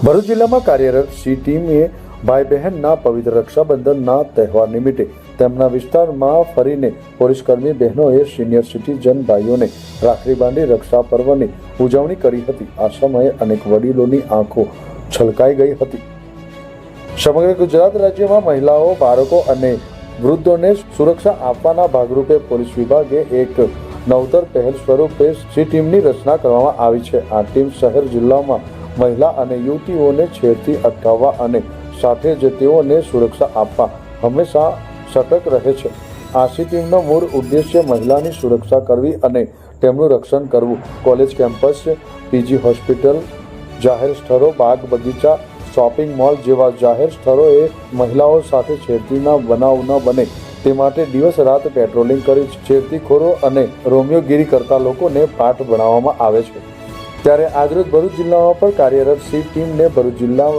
ભરૂચ જિલ્લામાં કાર્યરત સી ટીમે ભાઈ બહેનના પવિત્ર રક્ષાબંધનના તહેવાર નિમિત્તે તેમના વિસ્તારમાં ફરીને પોલીસકર્મી બહેનોએ સિનિયર સિટીઝન ભાઈઓને રાખડી બાંધી રક્ષા પર્વની ઉજવણી કરી હતી. આ સમયે અનેક વડીલોની આંખો છલકાઈ ગઈ હતી. સમગ્ર ગુજરાત રાજ્યમાં મહિલાઓ, બાળકો અને વૃદ્ધોને સુરક્ષા આપવાના ભાગરૂપે પોલીસ વિભાગે એક નવતર પહેલ સ્વરૂપે સી ટીમની રચના કરવામાં આવી છે. આ ટીમ શહેર જિલ્લામાં મહિલા અને યુવતીઓને છેડતી અટકાવવા અને સાથે જ તેઓને સુરક્ષા આપવા હંમેશા સતર્ક રહે છે. આ સી મૂળ ઉદ્દેશ્ય મહિલાની સુરક્ષા કરવી અને તેમનું રક્ષણ કરવું. કોલેજ કેમ્પસ, પીજી હોસ્પિટલ, જાહેર સ્થળો, બાગ બગીચા, શોપિંગ મોલ જેવા જાહેર સ્થળોએ મહિલાઓ સાથે છેડતીના બનાવ ન બને. તે માટે દિવસ રાત પેટ્રોલિંગ કરી છેડતીખોરો અને રોમિયોગીરી કરતા લોકોને પાઠ ભણાવવામાં આવે છે. ત્યારે આજરોજ ભરૂચ જિલ્લામાં પણ કાર્યરત સી ટીમને ભરૂચ જિલ્લા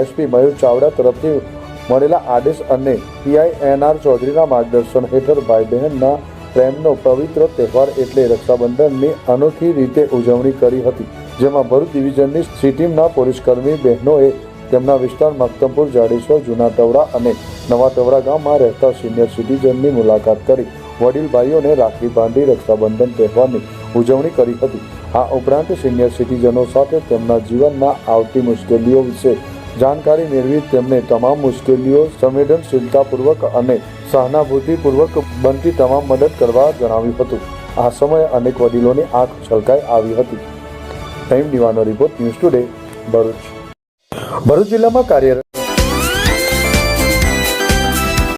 એસપી મયુર ચાવડા તરફથી મળેલા આદેશ અને પીઆઈ એનઆર ચૌધરીના માર્ગદર્શન હેઠળ ભાઈ બહેનના પ્રેમનો પવિત્ર તહેવાર એટલે રક્ષાબંધનની અનોખી રીતે ઉજવણી કરી હતી, જેમાં ભરૂચ ડિવિઝનની સી ટીમના પોલીસકર્મી બહેનોએ તેમના વિસ્તાર મક્તમપુર જાડેશ્વર જૂના ટવરા અને નવા ટવરા ગામમાં રહેતા સિનિયર સિટીઝનની મુલાકાત કરી વડીલ ભાઈઓને રાખડી બાંધી રક્ષાબંધન તહેવારની ઉજવણી કરી હતી. આ ઉપરાંત સિનિયર સિટીઝનો સાથે તેમના જીવનમાં આવતી મુશ્કેલીઓ વિશે જાણકારી મેળવી તેમને તમામ મુશ્કેલીઓ સંવેદનશીલતાપૂર્વક અને સહાનુભૂતિપૂર્વક બનતી તમામ મદદ કરવા જણાવ્યું હતું. આ સમયે અનેક વડીલોની આંખ છલકાઈ આવી હતી. Time દીવાનો report news today, Bharuch. Bharuch જિલ્લામાં કાર્યરત